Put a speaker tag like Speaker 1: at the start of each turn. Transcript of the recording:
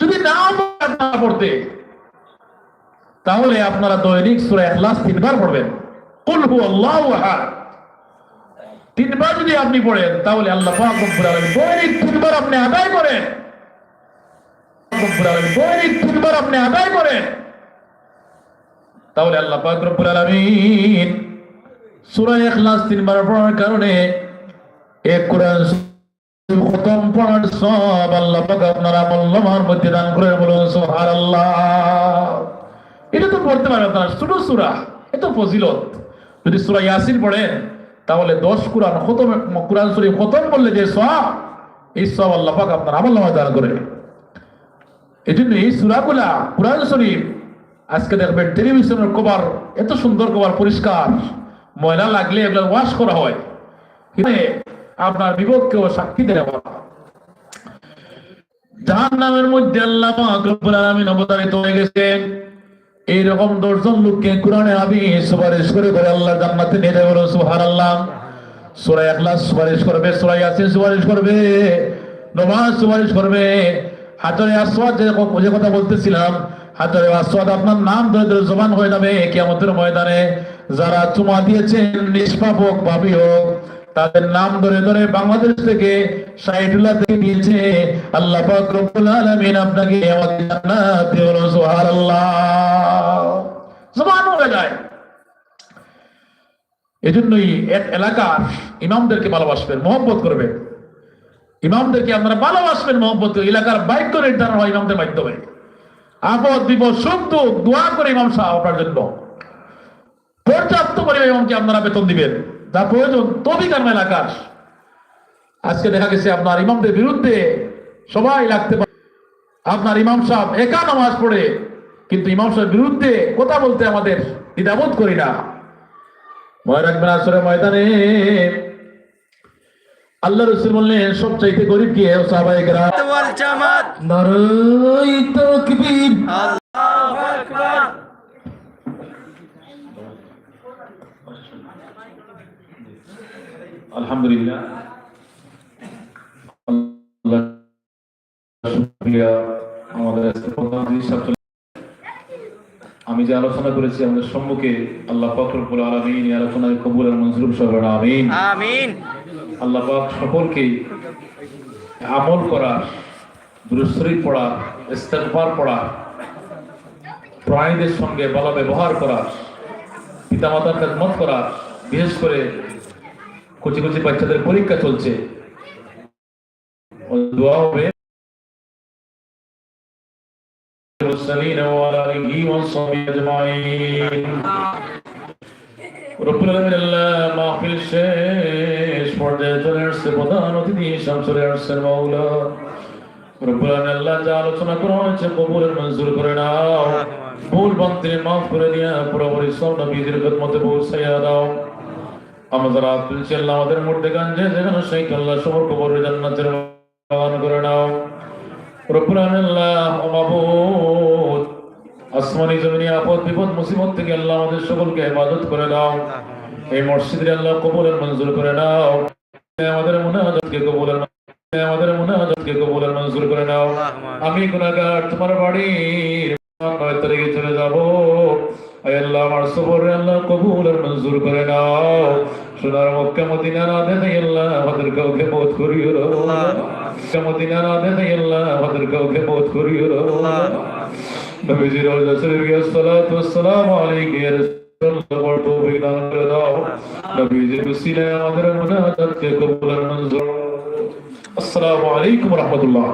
Speaker 1: যদি না পড়তে, তাহলে আপনারা দৈনিক সূরা ইখলাস তিনবার পড়বেন। কুল হু আল্লাহু তিনবার যদি আপনি পড়েন, তাহলে আল্লাহ দৈনিক তিনবার আপনি আদায় করেন। দৈনিক তিনবার আপনি আদায় করেন। তাহলে আল্লাহ পাক রব্বুল আলামিন সূরা ইখলাস তিনবার পড়ার কারণে এক কোরআন খতম পড়ার সব আল্লাহ পাক আপনার আমল মধ্যে দান করে বলুন, সুবহানাল্লাহ। এটা তো পড়তে আপনার, ছোট সূরা, এত ফজিলত। যদি সূরা ইয়াসিন পড়েন, তাহলে 10 কোরআন খতম, কোরআন শরীফ খতম করলে যে সওয়াব, এই সওয়াব আল্লাহ পাক আপনার আমল নামায় দান করে। এজন্য এই সূরাগুলা কোরআন শরীফ আজকে দেখবেন টেলিভিশনের কভার এত সুন্দর কভার, পরিষ্কার। ময়লা লাগলে এগুলো ওয়াশ করা হয়। আপনার বিপক্ষেও সাক্ষী দেওয়া জাহান নামের মধ্যে আল্লাহ অবতারিত হয়ে গেছেন এইরকম দশজন লোককে কোরআনে আমি সুপারিশ করে করে আল্লাহ জান্নাতে নিয়ে যাবে বলো সুবহানাল্লাহ। সূরা ইখলাস সুপারিশ করবে, সূরা ইয়াসিন সুপারিশ করবে, নমাজ সুপারিশ করবে। হাজারে আসওয়াদ যে কথা বলতেছিলাম, হাজারে আসওয়াদ আপনার নাম ধরে ধরে জবান হয়ে যাবে কিয়ামতের ময়দানে। যারা চুমা দিয়েছেন নিষ্পাপ হোক ভাবি হোক, তাদের নাম ধরে ধরে বাংলাদেশ থেকে সাইডুল্লাহ থেকে নিয়েছে আল্লাহ পাক রব্বুল আলামিন আপনাকে আমাকে জান্নাত দিয়ে বলো সুবহানাল্লাহ। জবান হয়ে যায়। এজন্যই এক এলাকার ইমামদেরকে ভালোবাসবেন, মহব্বত করবেন। ইমামদেরকে আপনারা ভালোবাসবেন করে। এলাকার বাক্য নির্ধারণ হয় ইমামদের মাধ্যমে। আপদ বিপদ দুঃখ দোয়া করে ইমাম সাহেব আপনার জন্য। পর্যাপ্ত পরিমাণ ইমামকে আপনারা বেতন দিবেন। যা প্রয়োজন তবিকার এলাকার আজকে দেখা গেছে আপনার ইমামদের বিরুদ্ধে সবাই লাগতে পারে। আপনার ইমাম সাহেব একা নামাজ পড়ে, কিন্তু ইমাম সাহেব বিরুদ্ধে কথা বলতে আমাদের দ্বিধাবোধ করি না। মনে রাখবেন আসলে ময়দানে আল্লাহ রসুল বললেন সবচাইতে গরিব কে? সাহাবায়ে কেরাম।
Speaker 2: ওয়াল জামাত।
Speaker 1: নারাই তাকবীর।
Speaker 2: আল্লাহু আকবার
Speaker 1: আলহামদুলিল্লাহ আমাদের আমি যে আলোচনা করেছি আমাদের সম্মুখে আল্লাহ পাক রব্বুল আলামিন আলোচনায় কবুল আর মঞ্জুর সহ আমিন।
Speaker 2: আমিন।
Speaker 1: আল্লাহ পাক সকলকে আমল করার দুরুশ্বরী পড়া ইস্তেগফার পড়া প্রাণীদের সঙ্গে ভালো ব্যবহার করা পিতামাতার খেদমত করা বিশেষ করে কচি কচি বাচ্চাদের পরীক্ষা চলছে ও দোয়া হবে المرسلين وعلى آله وصحبه أجمعين রব্বুল আলামিন আল্লাহ শেষ পর্যায়ে চলে আসছে, প্রধান অতিথি হিসাব চলে আসছে মাওলা। রব্বুল আলামিন আল্লাহ যা আলোচনা করা হয়েছে মঞ্জুর করে নাও। ভুল বান্তি মাফ করে দিয়া পুরোপুরি সব নবীদের খেদমতে পৌঁছাইয়া দাও। যারা তুলছি, আল্লাহ আমাদের মধ্যে গান যে যেখানে সেই আল্লাহ সবর কবর জান্নাতের করে নাও। রব্বুল আলামিন আল্লাহ আসমানি জমিনি আপদ বিপদ মুসিবত থেকে আল্লাহ আমাদের সকলকে হেফাজত করে দাও। এই মসজিদের আল্লাহ কবুলের মঞ্জুর করে নাও আমাদের মুনাজাতকে কবুলের আমাদের কবুলের মঞ্জুর করে আমি তোমার বাড়ির চলে যাব। আল্লাহ, আমার সবর আল্লাহ কবুলের মঞ্জুর করে নাও সোনার মক্কা মদিনা না দেখাই আল্লাহ আমাদের কাউকে মত করিও মদিনা না দেখাই আল্লাহ আমাদের কাউকে করিও না নবীজির রওজা শরীফে আসসালাতু ওয়াসসালামু আলাইকা ইয়া রাসূলুল্লাহ বড় তৌফিক দান করে দাও নবীজির উসিলায় আমাদের মুনাজাতকে কবুল আর মঞ্জুর আসসালামু আলাইকুম ওয়া রাহমাতুল্লাহ